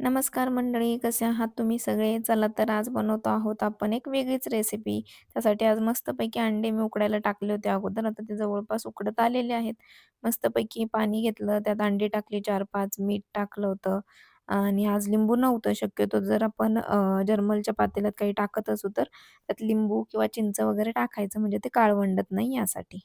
नमस्कार मंडळी, कसे आहात तुम्ही सगळे? चला तर आज बनवतो आहोत आपण एक वेगळीच रेसिपी. त्यासाठी आज मस्तपैकी अंडे मी उकडायला टाकले होते अगोदर. आता ते जवळपास उकडत आलेले आहेत. मस्तपैकी पाणी घेतलं, त्यात अंडी टाकली 4-5, मीठ टाकलं होतं आणि आज लिंबू नव्हतं. शक्यतो जर आपण जर्मलच्या पातेल्यात काही टाकत असू, तर त्यात लिंबू किंवा चिंच वगैरे टाकायचं म्हणजे ते काळवंडत नाही यासाठी.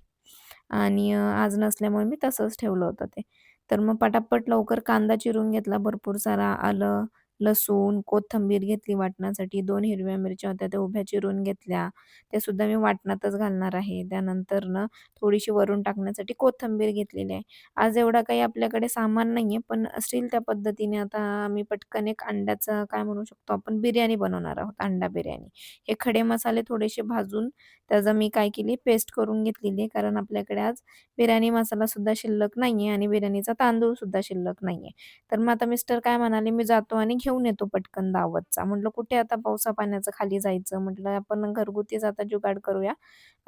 आणि आज नसल्यामुळे मी तसंच ठेवलं होतं ते. तर मग पटापट लवकर कांदा चिरून घेतला. भरपूर सारा, आलं, लसूण, कोथंबीर घेतली वाटण्यासाठी, दोन हिरव्या मिरच्या होत्या त्या उभ्या चिरून घेतल्या. त्या सुद्धा मी वाटणातच घालणार आहे. त्यानंतर ना थोडीशी वरून टाकण्यासाठी कोथिंबीर घेतलेली आहे. आज एवढा काही आपल्याकडे सामान नाहीये, पण स्टील त्या पद्धतीने आता आम्ही पटकन एक अंड्याचं काय म्हणू शकतो आपण बिर्याणी बनवणार आहोत, अंडा बिर्याणी. हे खडे मसाले थोडेसे भाजून त्याचं मी काय केली पेस्ट करून घेतलेली आहे. कारण आपल्याकडे आज बिर्याणी मसाला सुद्धा शिल्लक नाही आहे आणि बिर्याणीचा तांदूळ सुद्धा शिल्लक नाहीये. तर मग आता मिस्टर काय म्हणाले, "मी जातो आणि घेऊन येतो पटकन दावतचा." म्हटलं, "कुठे आता पावसा-पाण्याचं खाली जायचं?" म्हटलं, "आपण घरगुतीच आता जुगाड करूया.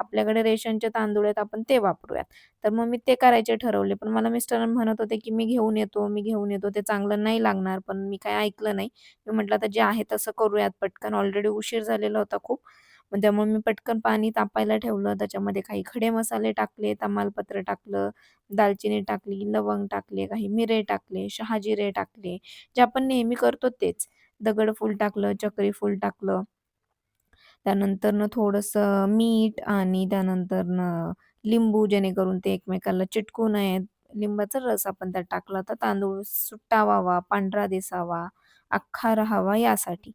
आपल्याकडे रेशनचे तांदूळ आहेत, आपण ते वापरूयात." तर मग मी ते करायचे ठरवले. पण मला मिस्टर म्हणत होते, की "मी घेऊन येतो, मी घेऊन येतो. ते चांगलं नाही लागणार." पण मी काय ऐकलं नाही. मी म्हटलं, "आता जे आहे तसं करूयात पटकन." ऑलरेडी उशीर झालेला होता खूप. मग त्यामुळे मी पटकन पाणी तापायला ठेवलं. त्याच्यामध्ये काही खडे मसाले टाकले, तमालपत्र टाकलं, दालचिनी टाकली, लवंग टाकले, काही मिरे टाकले, शहाजिरे टाकले, जे आपण नेहमी करतो तेच. दगडफूल टाकलं, चक्रीफूल टाकलं. त्यानंतरनं थोडंसं मीठ आणि त्यानंतरनं लिंबू जेणेकरून ते एकमेकाला चिटकू नयेत. लिंबाचा रस आपण त्यात टाकला तर तांदूळ सुट्टा व्हावा, पांढरा दिसावा, अख्खा राहावा यासाठी.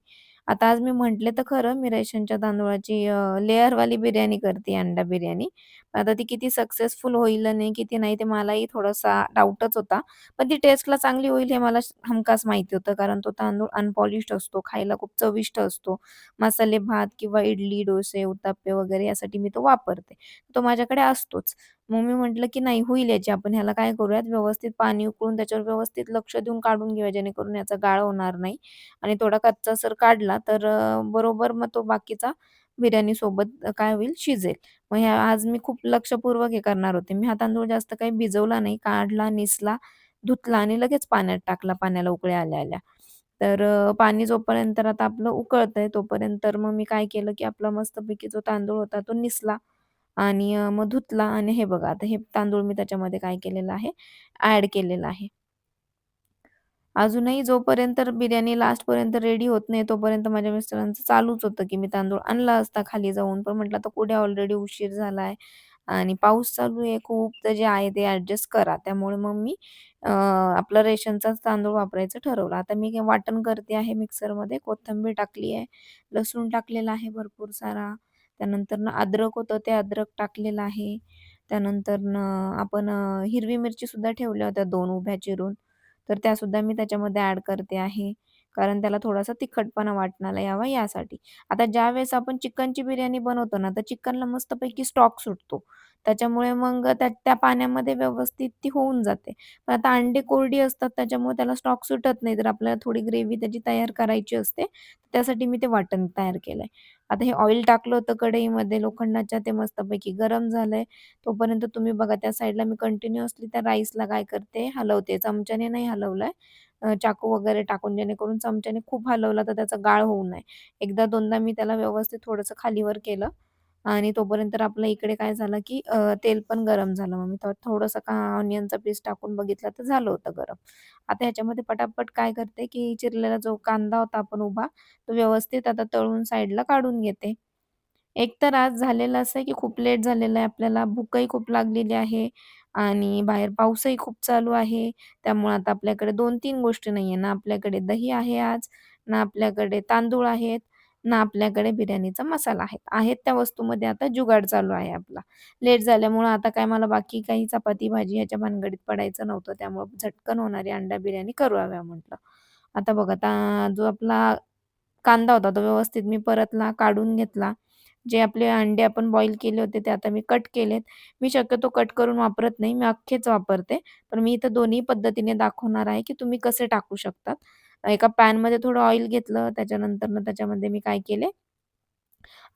आता आज मी म्हटले तर खरं मी रेशनच्या तांदूळाची लेअरवाली बिर्याणी करते, अंडा बिर्याणी. आता ती किती सक्सेसफुल होईल नाही, किती नाही ते मलाही थोडासा डाऊटच होता. पण ती टेस्टला चांगली होईल हे मला हमकास हमखास माहिती होतं. कारण तो तांदूळ अनपॉलिश्ड असतो, खायला खूप चविष्ट असतो. मसाले भात किंवा इडली, डोसे, उत्तप्पे वगैरे यासाठी मी तो वापरते. तो माझ्याकडे असतोच. मग मी म्हटलं, की नाही होईल याची आपण ह्याला काय करूयात व्यवस्थित पाणी उकळून त्याच्यावर व्यवस्थित लक्ष देऊन काढून घेऊया जेणेकरून याचा गाळ होणार नाही आणि थोडा कच्चा सर काढला तर बरोबर मग तो बाकीचा बिर्याणीसोबत काय होईल शिजेल. मग ह्या आज मी खूप लक्षपूर्वक हे करणार होते. मी हा तांदूळ जास्त काही भिजवला नाही. काढला, निसला, धुतला आणि लगेच पाण्यात टाकला पाण्याला उकळी आल्या-आल्या. तर अ, पाणी जोपर्यंत आता आपलं उकळतंय तोपर्यंत तर मग मी काय केलं, की आपला मस्तपैकी जो तांदूळ होता तो निसला आणि अ, मग धुतला आणि हे बघा आता हे तांदूळ मी त्याच्यामध्ये काय केलेलं आहे, ॲड केलेलं आहे. अजूनही जोपर्यंत बिर्याणी लास्टपर्यंत रेडी होत नाही, तोपर्यंत माझ्या मिस्टरांचं चालूच होतं, की मी तांदूळ आणला असता खाली जाऊन, पण म्हटलं आता कुठे ऑलरेडी उशीर झालाय आणि पाऊस चालू आहे खूप, तर जे आहे ते ॲडजस्ट करा. त्यामुळे मग मी आपला रेशनचाच तांदूळ वापरायचं ठरवलं. आता मी वाटण करते आहे मिक्सरमध्ये. कोथिंबीर टाकली आहे, लसूण टाकलेला आहे भरपूर सारा. त्यानंतरनं अद्रक होतं, ते अद्रक टाकलेलं आहे. त्यानंतरनं आपण अ, हिरवी मिरचीसुद्धा ठेवल्या होत्या दोन उभ्या चिरून. तर त्यासुद्धा मी त्याच्यामध्ये ॲड करते आहे. कारण त्याला थोडासा तिखटपणा वाटणारा यावा यासाठी. आता ज्यावेळेस आपण चिकनची बिर्याणी बनवतो ना, तर चिकनला मस्तपैकी स्टॉक सुटतो. त्याच्यामुळे मग त्या त्या पाण्यामध्ये व्यवस्थित ती होऊन जाते. पण आता अंडी कोरडी असतात त्याच्यामुळे त्याला स्टॉक सुटत नाही. तर आपल्याला थोडी ग्रेव्ही त्याची तयार करायची असते. त्यासाठी मी ते वाटण तयार केलंय. आता हे ऑइल टाकलं होतं कढईमध्ये लोखंडाच्या, ते मस्तपैकी गरम झालंय. तोपर्यंत तुम्ही बघा त्या साईडला मी कंटिन्युअसली त्या राईसला काय करते, हलवते. चमच्याने नाही हलवलंय, चाकू वगैरे टाकून जेणेकरून चमच्याने खूप हलवला तर त्याचा गाळ होऊ नये. एकदा दोनदा मी त्याला व्यवस्थित थोडंसं खालीवर केलं आणि तोपर्यंत तर आपलं इकडे काय झालं, की अ, तेल पण गरम झालं. मग मी त्यात थोडंसं का ऑनियनचा पीस टाकून बघितला तर झालं होतं गरम. आता ह्याच्यामध्ये पटापट काय करते, की चिरलेला जो कांदा होता आपण उभा, तो व्यवस्थित आता तळून साईडला काढून घेते. एकतर आज झालेलं असं आहे, की खूप लेट झालेलं आहे आपल्याला, भूकही खूप लागलेली आहे आणि बाहेर पाऊसही खूप चालू आहे. त्यामुळे आता आपल्याकडे 2-3 गोष्टी नाही आहे ना आपल्याकडे दही आहे आज, ना आपल्याकडे तांदूळ आहेत, ना आपल्याकडे बिर्याणीचा मसाला आहे. आहेत त्या वस्तूमध्ये आता जुगाड चालू आहे आपला. लेट झाल्यामुळं आता काय मला बाकी काही चपाती, भाजी ह्याच्या भानगडीत पडायचं नव्हतं. त्यामुळं झटकन होणारी अंडा बिर्याणी कराव्या म्हटलं. आता बघा आता जो आपला कांदा होता तो व्यवस्थित मी परतला, काढून घेतला. जे आपले अंडे आपण बॉईल केले होते ते आता मी कट केलेत. मी शक्यतो कट करून वापरत नाही, मी अख्खेच वापरते. पण मी इथं दोन्ही पद्धतीने दाखवणार आहे, की तुम्ही कसे टाकू शकतात. एका पॅनमध्ये थोडं ऑइल घेतलं, त्याच्यानंतर त्याच्यामध्ये मी काय केले,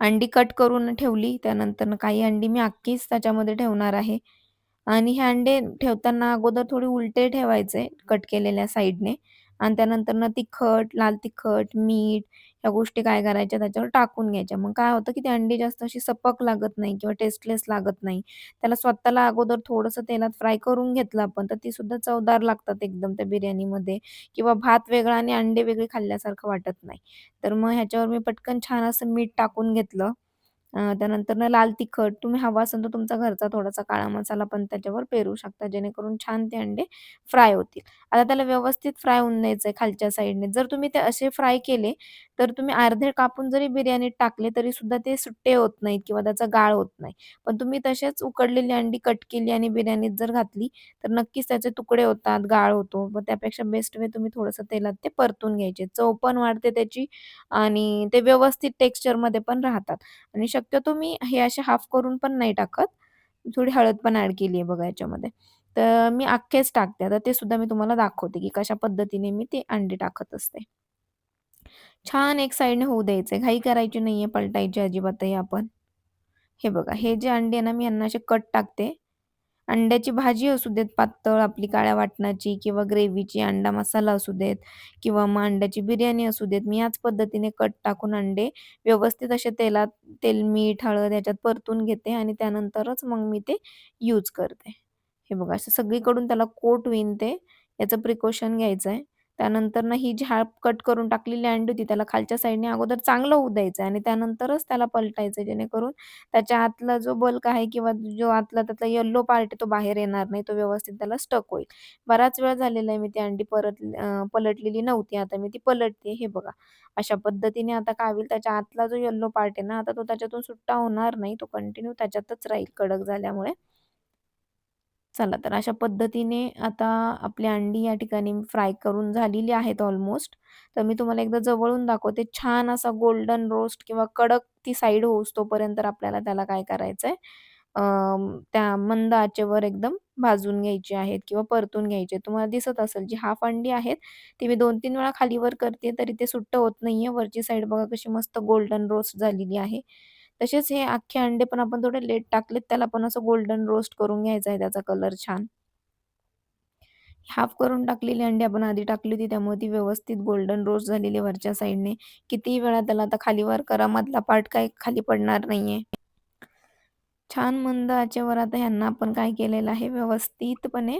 अंडी कट करून ठेवली. त्यानंतर काही अंडी मी अख्खीच त्याच्यामध्ये ठेवणार आहे. आणि हे अंडे ठेवताना अगोदर थोडे उलटे ठेवायचे कट केलेल्या साईडने आणि त्यानंतर ना तिखट, लाल तिखट, मीठ त्या गोष्टी काय करायच्या त्याच्यावर टाकून घ्यायच्या. मग काय होतं, की ती अंडी जास्त अशी सपक लागत नाही किंवा टेस्टलेस लागत नाही. त्याला स्वतःला अगोदर थोडंसं तेलात फ्राय करून घेतलं आपण, तर ती सुद्धा चवदार लागतात एकदम त्या बिर्याणीमध्ये किंवा भात वेगळा आणि अंडे वेगळे खाल्ल्यासारखं वाटत नाही. तर मग ह्याच्यावर मी पटकन छान असं मीठ टाकून घेतलं. अ, त्यानंतरनं लाल तिखट, तुम्ही हवा असेल तर तुमचा घरचा थोडासा काळा मसाला पण त्याच्यावर पेरू शकता, जेणेकरून छान ते अंडे फ्राय होतील. आता त्याला व्यवस्थित फ्राय होऊन द्यायचं आहे खालच्या साईडने. जर तुम्ही ते असे फ्राय केले, तर तुम्ही अर्धे कापून जरी बिर्याणीत टाकले, तरीसुद्धा ते सुट्टे होत नाहीत किंवा त्याचा गाळ होत नाही. पण तुम्ही तसेच उकडलेली अंडी कट केली आणि बिर्याणीत जर घातली, तर नक्कीच त्याचे तुकडे होतात, गाळ होतो. मग त्यापेक्षा बेस्ट वे तुम्ही थोडंसं तेलात ते परतून घ्यायचे. चव पण वाढते त्याची आणि ते व्यवस्थित टेक्स्चरमध्ये पण राहतात. आणि शक्यतो मी हे असे हाफ करून पण नाही टाकत. थोडी हळद पण ॲड केली आहे बघा याच्यामध्ये. तर मी अख्खेच टाकते. आता ते सुद्धा मी तुम्हाला दाखवते, की कशा पद्धतीने मी ते अंडे टाकत असते. छान एक साईडने होऊ द्यायचे घाई करायची नाहीये, पलटायची अजिबातही आपण. हे बघा, हे जे अंडे आहे ना, मी यांना असे कट टाकते. अंड्याची भाजी असू देत पातळ आपली काळ्या वाटणाची किंवा ग्रेव्हीची, अंडा मसाला असू देत किंवा मग अंड्याची बिर्याणी असू देत. मी याच पद्धतीने कट टाकून अंडे व्यवस्थित असे तेलात तेल, मीठ, हळद याच्यात परतून घेते आणि त्यानंतरच मग मी ते यूज करते. हे बघा, असं सगळीकडून त्याला कोट होईन याचं प्रिकॉशन घ्यायचं आहे. त्यानंतर ना ही झाळ कट करून टाकलेली अंडी होती, त्याला खालच्या साईडने अगोदर चांगलं होऊ द्यायचं आणि त्यानंतरच त्याला पलटायचं जेणेकरून त्याच्या आतला जो बल्क आहे किंवा जो आतला त्यातला येल्लो पार्ट आहे तो बाहेर येणार नाही. तो व्यवस्थित त्याला स्टक होईल. बराच वेळ झालेला आहे मी ती अंडी परत पलटलेली नव्हती. आता मी ती पलटते. हे बघा, अशा पद्धतीने आता काय होईल त्याच्या आतला जो येल्लो पार्ट आहे ना, आता तो त्याच्यातून सुट्टा होणार नाही. तो कंटिन्यू त्याच्यातच राहील कडक झाल्यामुळे. चला तर अशा पद्धतीने आता आपली अंडी या ठिकाणी फ्राय करून झालेली आहेत ऑलमोस्ट. तर मी तुम्हाला एकदा जवळून दाखवते. छान असा गोल्डन रोस्ट किंवा कडक ती साईड होऊस तोपर्यंत आपल्याला त्याला काय करायचंय आहे त्या मंद आचेवर एकदम भाजून घ्यायचे आहेत किंवा परतून घ्यायचे. तुम्हाला दिसत असेल जी हाफ अंडी आहेत, ती मी 2-3 वेळा खालीवर करते तरी ते सुट्ट होत नाहीये. वरची साईड बघा कशी मस्त गोल्डन रोस्ट झालेली आहे. तसेच हे अख्खे अंडे पण आपण थोडे लेट टाकलेत, त्याला पण असं गोल्डन रोस्ट करून घ्यायचा आहे त्याचा कलर छान. हाफ करून टाकलेली अंडी आपण आधी टाकली होती, त्यामुळे ती व्यवस्थित गोल्डन रोस्ट झालेली वरच्या साईडने. कितीही वेळा त्याला आता खाली वर करा, मधला पार्ट काय खाली पडणार नाहीये. छान मंद आचेवर आता ह्यांना आपण काय केलेलं आहे, व्यवस्थितपणे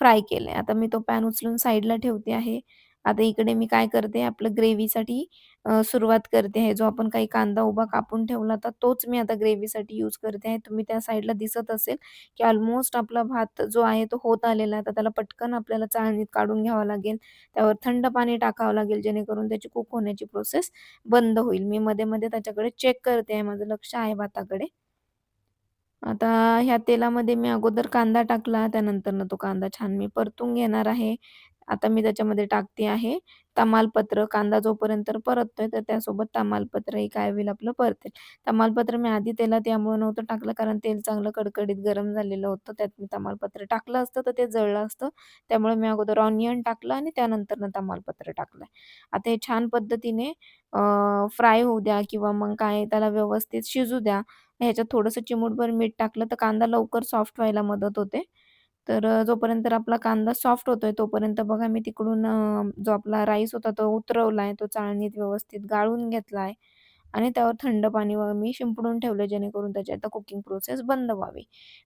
फ्राय केलंय. आता मी तो पॅन उचलून साईडला ठेवते आहे. आता इकडे मी काय करते, आपलं ग्रेव्हीसाठी अ, सुरुवात करते आहे. जो आपण काही कांदा उभा कापून ठेवला होता, तोच मी आता ग्रेव्हीसाठी यूज करते आहे. तुम्ही त्या साईडला दिसत असेल, की ऑलमोस्ट आपला भात जो आहे तो होत आलेला आहे. तर त्याला पटकन आपल्याला चाळणीत काढून घ्यावा लागेल. त्यावर थंड पाणी टाकावं लागेल, जेणेकरून त्याची कुक होण्याची प्रोसेस बंद होईल. मी मध्ये-मध्ये त्याच्याकडे चेक करते आहे. माझं लक्ष आहे भाताकडे. आता ह्या तेलामध्ये मी अगोदर कांदा टाकला, त्यानंतरनं तो कांदा छान मी परतून घेणार आहे. आता मी त्याच्यामध्ये टाकते आहे तमालपत्र. कांदा जोपर्यंत परततोय, तर त्यासोबत तमालपत्र हे काय होईल आपलं परतेल. तमालपत्र मी आधी तेलात त्यामुळे नव्हतं टाकलं, कारण तेल चांगलं कडकडीत गरम झालेलं होतं. त्यात मी तमालपत्र टाकलं असतं, तर ते जळलं असतं. त्यामुळे मी अगोदर ऑनियन टाकलं आणि त्यानंतरनं तमालपत्र टाकलं. आता हे छान पद्धतीने फ्राय होऊ द्या किंवा मग काय त्याला व्यवस्थित शिजू द्या. ह्याच्यात थोडंसं चिमूटभर मीठ टाकलं तर कांदा लवकर सॉफ्ट व्हायला मदत होते. तर जोपर्यंत आपला कांदा सॉफ्ट होतोय तोपर्यंत बघा मी तिकडून जो आपला राईस होता तो उतरवलाय. तो चाळणीत व्यवस्थित गाळून घेतलाय आणि त्यावर थंड पाणी व मी शिंपडून ठेवलं जेणेकरून त्याची आता कुकिंग प्रोसेस बंद व्हावी.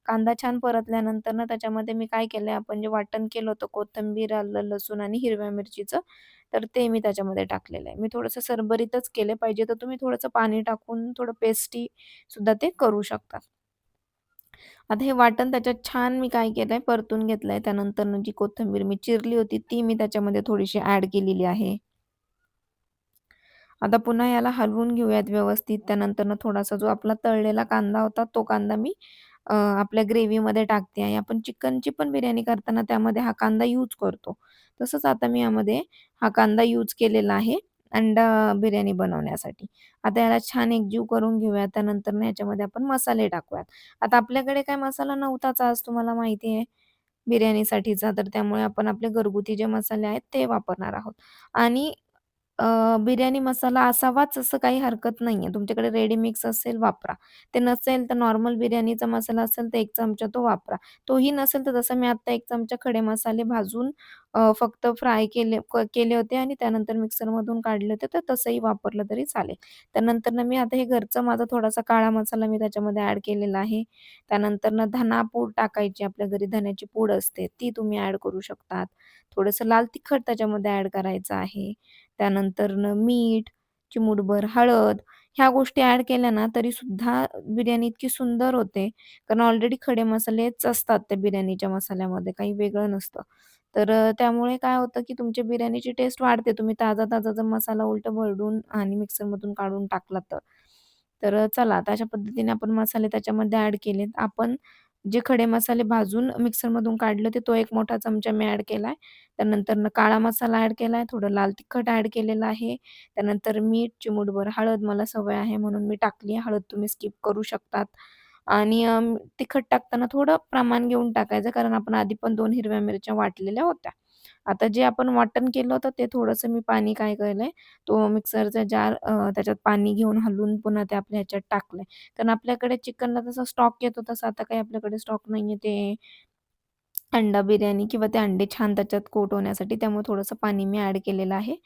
कांदा छान परतल्यानंतर ना त्याच्यामध्ये मी काय केलंय आपण जे वाटण केलं होतं कोथिंबीर, आलं, लसूण आणि हिरव्या मिरचीचं, तर ते मी त्याच्यामध्ये टाकलेलं आहे. मी थोडंसं सरबरीतच केलं पाहिजे तर तुम्ही थोडंसं पाणी टाकून थोडं पेस्टी सुद्धा ते करू शकतात आता हे वाटण त्याच्यात छान मी काय केलंय परतून घेतलंय. त्यानंतरनं जी कोथिंबीर मी चिरली होती ती मी त्याच्यामध्ये थोडीशी ॲड केलेली आहे. आता पुन्हा याला हलवून घेऊयात व्यवस्थित. त्यानंतरनं थोडासा जो आपला तळलेला कांदा होता तो कांदा मी आपल्या ग्रेव्हीमध्ये टाकते आहे. आपण चिकनची पण बिर्याणी करताना त्यामध्ये हा कांदा यूज करतो. तसंच आता मी यामध्ये हा कांदा यूज केलेला आहे अंडा बिर्याणी बनवण्यासाठी. आता याला छान एकजीव करून घेऊयात. त्यानंतर ह्याच्यामध्ये आपण मसाले टाकूयात. आता आपल्याकडे काय मसाला नव्हताच आज तुम्हाला माहिती आहे बिर्याणीसाठीचा, तर त्यामुळे आपण आपले घरगुती जे मसाले आहेत ते वापरणार आहोत. आणि अ, बिर्याणी मसाला असावाच असं काही हरकत नाहीये. तुमच्याकडे रेडी मिक्स असेल वापरा. ते नसेल तर नॉर्मल बिर्याणीचा मसाला असेल तर 1 चमचा तो वापरा. तोही नसेल तर जसं मी आत्ता 1 चमचा खडे मसाले भाजून अ, फक्त फ्राय केले क केले होते आणि त्यानंतर मिक्सरमधून काढले होते, तर तसंही वापरलं तरी चालेल. त्यानंतरनं मी आता हे घरचं माझा थोडासा काळा मसाला मी त्याच्यामध्ये ॲड केलेला आहे. त्यानंतर धना पूड टाकायची, आपल्या घरी धन्याची पूड असते, ती तुम्ही ॲड करू शकतात. थोडंसं लाल तिखट त्याच्यामध्ये ॲड करायचं आहे. त्यानंतरनं मीठ, चिमूटभर हळद, ह्या गोष्टी ॲड केल्या ना, तरीसुद्धा बिर्याणी इतकी सुंदर होते. कारण ऑलरेडी खडे मसालेच असतात त्या बिर्याणीच्या मसाल्यामध्ये, काही वेगळं नसतं. तर त्यामुळे काय होतं, की तुमच्या बिर्याणीची टेस्ट वाढते. तुम्ही ताजा-ताजा जर मसाला उलटं भरडून आणि मिक्सरमधून काढून टाकला तर. तर चला आता अशा पद्धतीने आपण मसाले त्याच्यामध्ये ॲड केलेत. आपण जे खडे मसाले भाजून मिक्सरमधून काढलं ते तो एक मोठा चमचा मी ॲड केलाय. त्यानंतर काळा मसाला ॲड केलाय, थोडं लाल तिखट ॲड केलेलं आहे. त्यानंतर मीठ, चिमूटभर हळद मला सवय आहे म्हणून मी टाकली आहे. हळद तुम्ही स्किप करू शकतात. आणि अ, तिखट टाकताना थोडं प्रमाण घेऊन टाकायचं, कारण आपण आधी पण 2 हिरव्या मिरच्या वाटलेल्या होत्या. आता जे आपण वाटण केलं होतं, ते थोडंसं मी पाणी काय केलंय, तो मिक्सरचा जार अ, त्याच्यात पाणी घेऊन हलवून पुन्हा ते आपल्या ह्याच्यात टाकलंय. कारण आपल्याकडे चिकनला जसा स्टॉक येतो, तसा आता काही आपल्याकडे स्टॉक नाहीये. ते अंडा बिर्याणी किंवा ते अंडे छान त्याच्यात कोट होण्यासाठी, त्यामुळे थोडंसं पाणी मी ॲड केलेलं आहे.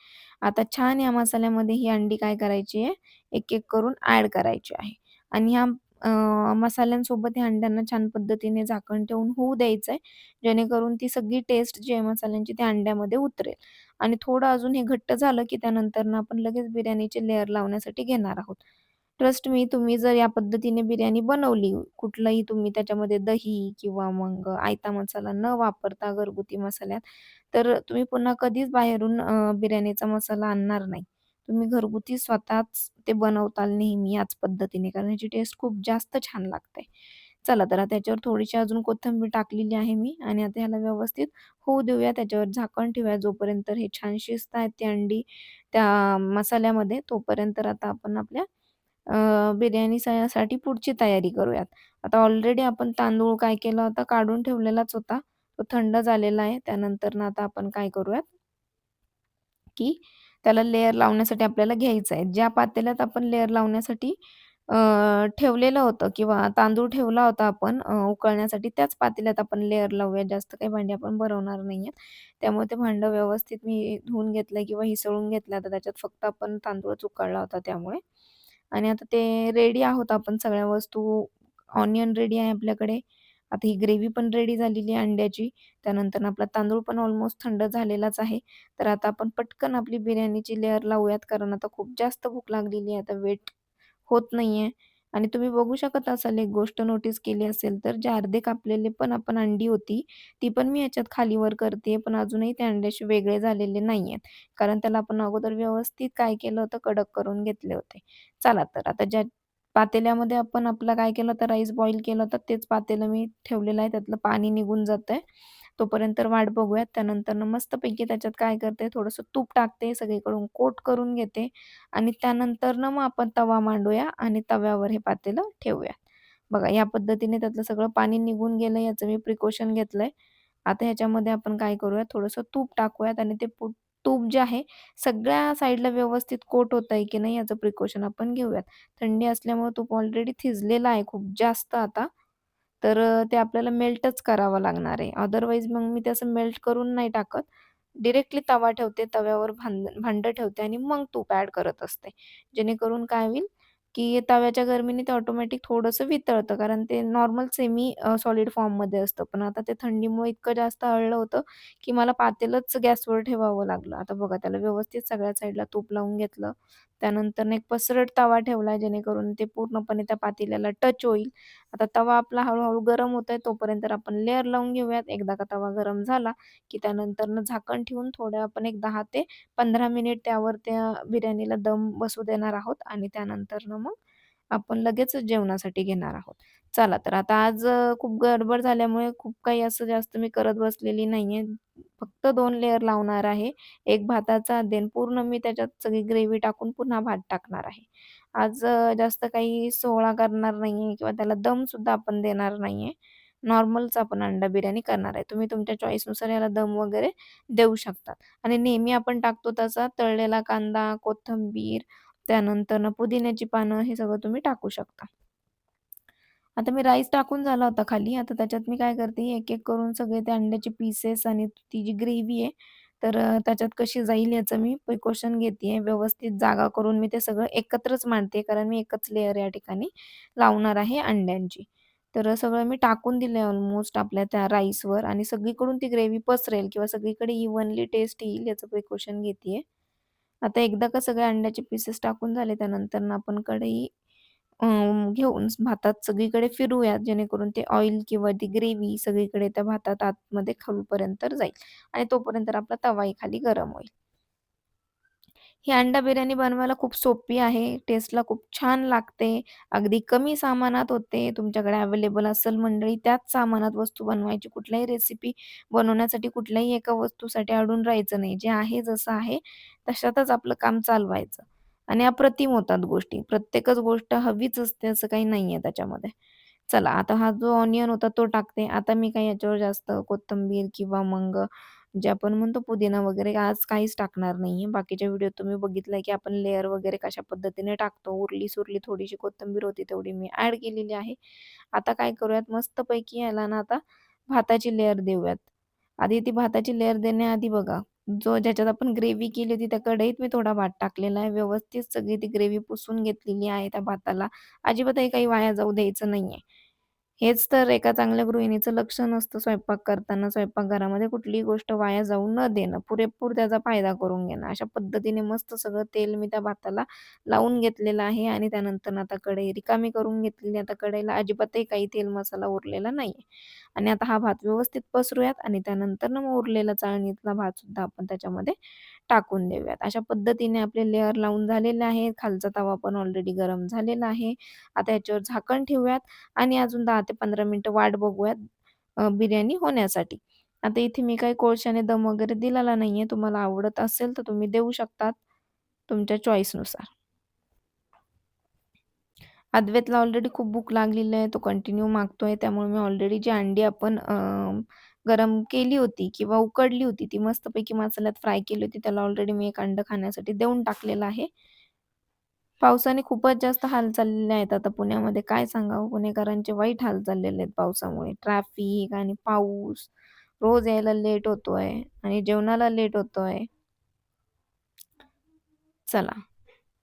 आता छान या मसाल्यामध्ये ही अंडी काय करायची आहे, एक-एक करून ॲड करायची आहे. आणि ह्या अ, मसाल्यांसोबत ह्या अंड्यांना छान पद्धतीने झाकण ठेवून होऊ द्यायचं आहे. जेणेकरून ती सगळी टेस्ट जी आहे मसाल्यांची, त्या अंड्यामध्ये उतरेल. आणि थोडं अजून हे घट्ट झालं, की त्यानंतरनं आपण लगेच बिर्याणीचे लेयर लावण्यासाठी घेणार आहोत. ट्रस्ट मी, तुम्ही जर या पद्धतीने बिर्याणी बनवली, कुठलंही तुम्ही त्याच्यामध्ये दही किंवा मग आयता मसाला न वापरता घरगुती मसाल्यात, तर तुम्ही पुन्हा कधीच बाहेरून अ, बिर्याणीचा मसाला आणणार नाही. तुम्ही घरगुती स्वतःच ते बनवताल नेहमी याच पद्धतीने, कारण ह्याची टेस्ट खूप जास्त छान लागते. चला तर आता त्याच्यावर थोडीशी अजून कोथिंबीर टाकलेली आहे मी आणि आता ह्याला व्यवस्थित होऊ देऊया. त्याच्यावर झाकण ठेवूया जोपर्यंत हे छान शिजतायत ती अंडी त्या मसाल्यामध्ये, तोपर्यंत आता आपण आपल्या बिर्याणी सा साठी पुढची तयारी करूयात. आता ऑलरेडी आपण तांदूळ काय केला होता, काढून ठेवलेलाच होता. तो थंड झालेला आहे. त्यानंतर ना आता आपण काय करूयात की त्याला लेअर लावण्यासाठी आपल्याला घ्यायचं आहे. ज्या पातेल्यात आपण लेअर लावण्यासाठी ठेवलेलं होतं किंवा तांदूळ ठेवला होता आपण उकळण्यासाठी, त्याच पातेल्यात आपण लेअर लावूया. जास्त काही भांडी आपण भरवणार आहेत त्यामुळे ते भांडं व्यवस्थित मी धुवून घेतलंय किंवा हिसळून घेतलं. आता त्याच्यात फक्त आपण तांदूळच उकळला होता त्यामुळे. आणि आता ते रेडी आहोत आपण सगळ्या वस्तू. ऑनियन रेडी आहे आपल्याकडे. आता ही ग्रेव्ही पण रेडी झालेली आहे अंड्याची. त्यानंतर आपला तांदूळ पण ऑलमोस्ट थंड झालेलाच आहे. तर आता आपण पटकन आपली बिर्याणीची लेअर लावूयात, कारण आता खूप जास्त भूक लागलेली आहे. आता वेट होत नाहीये. आणि तुम्ही बघू शकत असाल एक गोष्ट नोटीस केली असेल तर, जे अर्धे कापलेले पण आपण अंडी होती, ती पण मी ह्याच्यात खाली-वर पण अजूनही ते अंड्याशी वेगळे झालेले नाहीयेत. कारण त्याला आपण अगोदर व्यवस्थित काय केलं होतं, कडक करून घेतले होते. चला तर आता ज्या पातेल्यामध्ये आपण आपलं काय केलं तर राईस बॉईल केलं तर तेच पातेलं मी ठेवलेलं आहे. त्यातलं पाणी निघून जातंय. तोपर्यंत वाट बघूयात. त्यानंतरनं मस्तपैकी त्याच्यात काय करते, थोडंसं तूप टाकते, सगळीकडून कोट करून घेते आणि त्यानंतरनं मग आपण तवा मांडूया आणि तव्यावर हे पातेलं ठेवूया. बघा या पद्धतीने त्यातलं सगळं पाणी निघून गेलं, याचं मी प्रिकॉशन घेतलंय. आता ह्याच्यामध्ये आपण काय करूया, थोडंसं तूप टाकूयात आणि ते तूप जे आहे, सगळ्या साईडला व्यवस्थित कोट होतंय की नाही याचं प्रिकॉशन आपण घेऊयात. थंडी असल्यामुळे तूप ऑलरेडी थिजलेलं आहे खूप जास्त आता. तर ते आपल्याला मेल्टच करावं लागणार आहे. अदरवाईज मग मी ते असं मेल्ट करून नाही टाकत. डिरेक्टली तवा ठेवते, तव्यावर भांड भांडं ठेवते आणि मग तूप ॲड करत असते. जेणेकरून काय होईल, की तव्याच्या गरमीने ते ऑटोमॅटिक थोडंसं वितळतं, कारण ते नॉर्मल सेमी अ, सॉलिड फॉर्ममध्ये असतं. पण आता ते थंडीमुळे इतकं जास्त आळलं होतं, की मला पातेलच गॅसवर ठेवावं लागलं. आता बघा त्याला व्यवस्थित सगळ्या साईडला तूप लावून घेतलं. त्यानंतरनं एक पसरट तवा ठेवला, जेणेकरून ते पूर्णपणे त्या पातेल्याला टच होईल. आता तवा आपला हळूहळू गरम होतोय, तोपर्यंत आपण लेअर लावून घेऊयात. एकदा का तवा गरम झाला, की त्यानंतरनं झाकण ठेवून थोडं आपण एक दहा ते 15 मिनिट त्यावर त्या बिर्याणीला दम बसू देणार आहोत आणि त्यानंतरनं मग आपण लगेच जेवणासाठी घेणार आहोत. चला तर आता आज खूप गडबड झाल्यामुळे खूप काही असं जास्त मी करत बसलेली नाहीये. फक्त दोन लेयर लावणार आहे. एक भाताचा, देन पूर्ण मी त्याच्यात सगळी ग्रेव्ही टाकून पुन्हा भात टाकणार आहे. आज जास्त काही सोहळा करणार नाहीये किंवा त्याला दम सुद्धा आपण देणार नाहीये. नॉर्मलच आपण अंडा बिर्याणी करणार आहे. तुम्ही तुमच्या चॉईसनुसार याला दम वगैरे देऊ शकतात. आणि नेहमी आपण टाकतो तसा तळलेला कांदा, कोथिंबीर, त्यानंतर पुदिन्याची पानं, हे सगळं तुम्ही टाकू शकता. आता मी राईस टाकून झाला होता खाली. आता त्याच्यात मी काय करते, एक-एक करून सगळे ते अंड्याचे पीसेस आणि ती जी ग्रेव्ही आहे, तर त्याच्यात कशी जाईल याचं मी प्रिकॉशन घेते व्यवस्थित जागा करून मी ते सगळं एकत्रच मांडते, कारण मी एकच लेअर या ठिकाणी लावणार आहे अंड्यांची. तर सगळं मी टाकून दिलं ऑलमोस्ट आपल्या त्या राईसवर आणि सगळीकडून ती ग्रेव्ही पसरेल किंवा सगळीकडे इव्हनली टेस्ट येईल याचं प्रिकॉशन घेते आता एकदा का सगळे अंड्याचे पीसेस टाकून झाले, त्यानंतर आपण कढई घेऊन भातात सगळीकडे फिरूयात, जेणेकरून ते ऑइल किंवा ती ग्रेव्ही सगळीकडे त्या भातात आतमध्ये खोलपर्यंत जाईल आणि तोपर्यंत आपला तवाही खाली गरम होईल. ही अंडा बिर्याणी बनवायला खूप सोपी आहे. टेस्टला खूप छान लागते. अगदी कमी सामानात होते. तुमच्याकडे अवेलेबल असेल मंडळी त्याच सामानात वस्तू बनवायची. कुठल्याही रेसिपी बनवण्यासाठी कुठल्याही एका वस्तूसाठी अडून राहायचं नाही. जे आहे जसं आहे तशातच आपलं काम चालवायचं आणि अप्रतिम होतात गोष्टी. प्रत्येकच गोष्ट हवीच असते असं काही नाहीये त्याच्यामध्ये. चला आता हा जो ऑनियन होता तो टाकते. आता मी काही याच्यावर जास्त कोथिंबीर किंवा मग जे आपण म्हणतो पुदिना वगैरे आज काहीच टाकणार नाहीये. बाकीच्या व्हिडिओत तुम्ही बघितलं की आपण लेअर वगैरे कशा पद्धतीने टाकतो. उरली-सुरली थोडीशी कोथिंबीर होती तेवढी मी ॲड केलेली आहे. आता काय करूयात मस्तपैकी याला ना आता भाताची लेअर देऊयात. आधी ती भाताची लेअर देण्याआधी बघा, जो ज्याच्यात आपण ग्रेव्ही केली होती त्या कढईत मी थोडा भात टाकलेला आहे. व्यवस्थित सगळी ती ग्रेव्ही पुसून घेतलेली आहे त्या भाताला. अजिबातही काही वाया जाऊ द्यायचं नाहीये. हेच तर एका चांगल्या गृहिणीचं लक्षण असतं स्वयंपाक करताना. स्वयंपाकघरामध्ये कुठलीही गोष्ट वाया जाऊ न देणं, पुरेपूर त्याचा फायदा करून घेणं. अशा पद्धतीने मस्त सगळं तेल मी त्या भाताला लावून घेतलेलं आहे आणि त्यानंतर आता कढई रिकामी करून घेतलेली. आता कढईला अजिबातही काही तेल मसाला उरलेला नाहीये. आणि आता हा भात व्यवस्थित पसरूयात आणि त्यानंतर मग उरलेला चाळणीतला भातसुद्धा आपण त्याच्यामध्ये टाकून देऊयात. अशा पद्धतीने आपले लेयर लावून झालेले आहेत खालचा तवा पण ऑलरेडी गरम झालेला आहे. आता याच्यावर झाकण ठेवूयात आणि अजून 10 ते 15 मिनिटं वाट बघूयात बिर्याणी होण्यासाठी. आता इथे मी काही कोळशाने दम वगैरे दिलेला नाहीये. तुम्हाला आवडत असेल तर तुम्ही देऊ शकतात तुमच्या चॉईसनुसार. अद्वैतला ऑलरेडी खूप भूक लागलेली आहे. तो कंटिन्यू मागतोय. त्यामुळे मी ऑलरेडी जी अंडी आपण गरम केली होती किंवा उकडली होती, ती मस्तपैकी मसाल्यात फ्राय केली होती. त्याला ऑलरेडी मी एक अंड खाण्यासाठी देऊन टाकलेलं आहे. पावसाने खूपच जास्त हाल चाललेले आहेत आता पुण्यामध्ये. काय सांगावं पुणेकरांचे वाईट हाल चाललेले आहेत पावसामुळे. ट्रॅफिक आणि पाऊस, रोज यायला लेट होतोय आणि जेवणाला लेट होतोय. चला,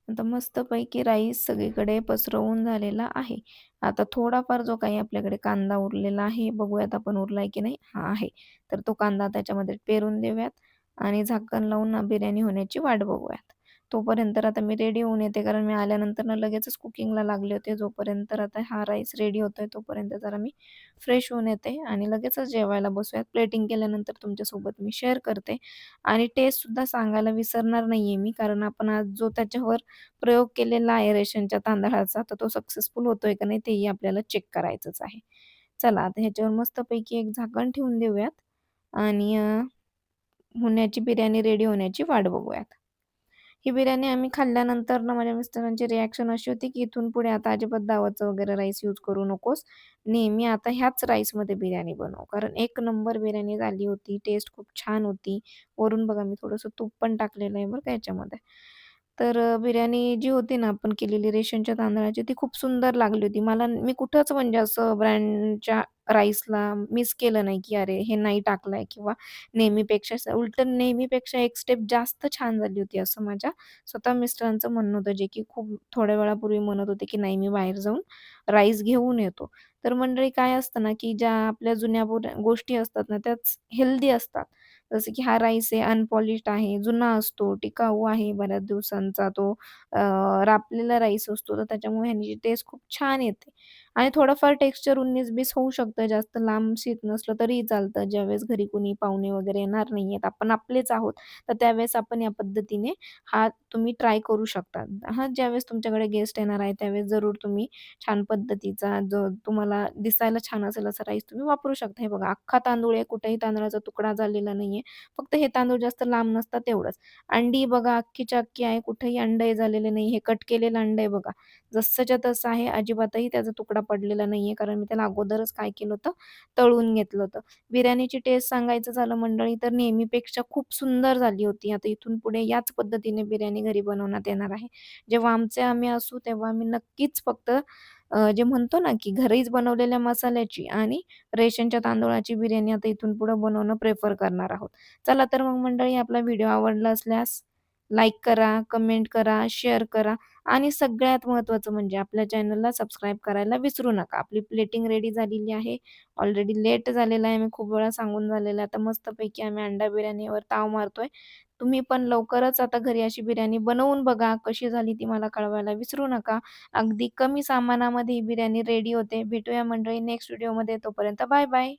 आता मस्तपैकी राईस सगळीकडे पसरवून झालेला आहे. आता थोडाफार जो काही आपल्याकडे कांदा उरलेला आहे, बघूयात आपण उरलाय की नाही? हा आहे. तर तो कांदा त्याच्यामध्ये पेरून देऊयात आणि झाकण लावून बिर्याणी होण्याची वाट बघूयात. तोपर्यंत आता मी रेडी होऊन येते, कारण मी आल्यानंतर ना लगेचच कुकिंगला लागले होते. जोपर्यंत आता हा राईस रेडी होतोय, तोपर्यंत जरा मी फ्रेश होऊन येते आणि लगेचच जेवायला बसूयात. प्लेटिंग केल्यानंतर तुमच्यासोबत मी शेअर करते आणि टेस्टसुद्धा सांगायला विसरणार नाहीये मी, कारण आपण आज जो त्याच्यावर प्रयोग केलेला आहे रेशनच्या तांदळाचा, तर तो सक्सेसफुल होतोय का नाही तेही आपल्याला चेक करायचंच आहे. चला, आता ह्याच्यावर मस्तपैकी एक झाकण ठेवून देऊयात आणि होण्याची बिर्याणी रेडी होण्याची वाट बघूयात. ही बिर्याणी आम्ही खाल्ल्यानंतर ना माझ्या मिस्टरांची रिॲक्शन अशी होती, की "इथून पुढे आता अजिबात दावाचं वगैरे राईस यूज करू नकोस. नेहमी आता ह्याच राईसमध्ये बिर्याणी बनव." कारण एक नंबर बिर्याणी झाली होती. टेस्ट खूप छान होती. वरून बघा मी थोडंसं तूप पण टाकलेलं आहे बरं का याच्यामध्ये. तर अ, बिर्याणी जी होती ना आपण केलेली रेशनच्या तांदळाची ती खूप सुंदर लागली होती. मला मी कुठंच म्हणजे असं ब्रँडच्या राईसला मिस केलं नाही, की अरे हे नाही टाकलंय किंवा नेहमीपेक्षा उलट उलटं नेहमीपेक्षा एक स्टेप जास्त छान झाली होती असं माझ्या स्वतः मिस्टरांचं म्हणणं होतं, जे की खूप थोड्या वेळापूर्वी म्हणत होते, की नाही मी बाहेर जाऊन राईस घेऊन येतो. तर मंडळी काय असतं ना, की ज्या आपल्या जुन्या गोष्टी असतात ना, त्याच हेल्दी असतात. जसं की हा राईस आहे अनपॉलिश्ड आहे, जुना असतो, टिकाऊ आहे, बऱ्याच दिवसांचा तो रापलेला राईस असतो. तर त्याच्यामुळे ह्याची टेस्ट खूप छान येते आणि थोडंफार टेक्स्चर 19-20 होऊ शकतं. जास्त लांब शीत नसलं तरीही चालतं. ज्यावेळेस घरी कुणी पाहुणे वगैरे येणार नाहीयेत, आपण आपलेच आहोत, तर त्यावेळेस आपण या पद्धतीने हा तुम्ही ट्राय करू शकता. हा ज्यावेळेस तुमच्याकडे गेस्ट येणार आहे, त्यावेळेस जरूर तुम्ही छान पद्धतीचा जो तुम्हाला दिसायला छान असेल असा राईस तुम्ही वापरू शकता. हे बघा अख्खा तांदूळ आहे, कुठेही तांदळाचा तुकडा झालेला नाहीये. फक्त हे तांदूळ जास्त लांब नसतात तेवढंच. अंडी बघा अख्खीच्या अख्खी आहे, कुठेही अंडे झालेले नाही. हे कट केलेलं अंड आहे बघा. जसंच्या तसं आहे, अजिबातही त्याचा तुकडा पडलेला नाहीये, कारण मी त्याला अगोदरच काय केलं होतं, तळून घेतलं होतं. बिर्याणीची टेस्ट सांगायचं झालं मंडळी तर नेहमीपेक्षा खूप सुंदर झाली होती. आता इथून पुढे याच पद्धतीने बिर्याणी घरी बनवण्यात येणार आहे. जेव्हा आमचे आम्ही असू तेव्हा आम्ही नक्कीच फक्त जे म्हणतो ना, की घरीच बनवलेल्या मसाल्याची आणि रेशनच्या तांदूळाची बिर्याणी आता इथून पुढे बनवणं प्रेफर करणार आहोत. चला तर मग मंडळी आपला व्हिडिओ आवडला असल्यास लाईक करा, कमेंट करा, शेअर करा आणि सगळ्यात महत्त्वाचं म्हणजे आपल्या चॅनलला सबस्क्राईब करायला विसरू नका. आपली प्लेटिंग रेडी झालेली आहे. ऑलरेडी लेट झालेला आहे. मी खूप वेळा सांगून झालेलं आहे. आता मस्तपैकी आम्ही अंडा बिर्याणीवर ताव मारतोय. तुम्ही पण लवकरच आता घरी अशी बिर्याणी बनवून बघा. कशी झाली ती मला कळवायला विसरू नका. अगदी कमी सामानामध्ये ही बिर्याणी रेडी होते. भेटूया मंडळी नेक्स्ट व्हिडिओमध्ये. तोपर्यंत बाय बाय.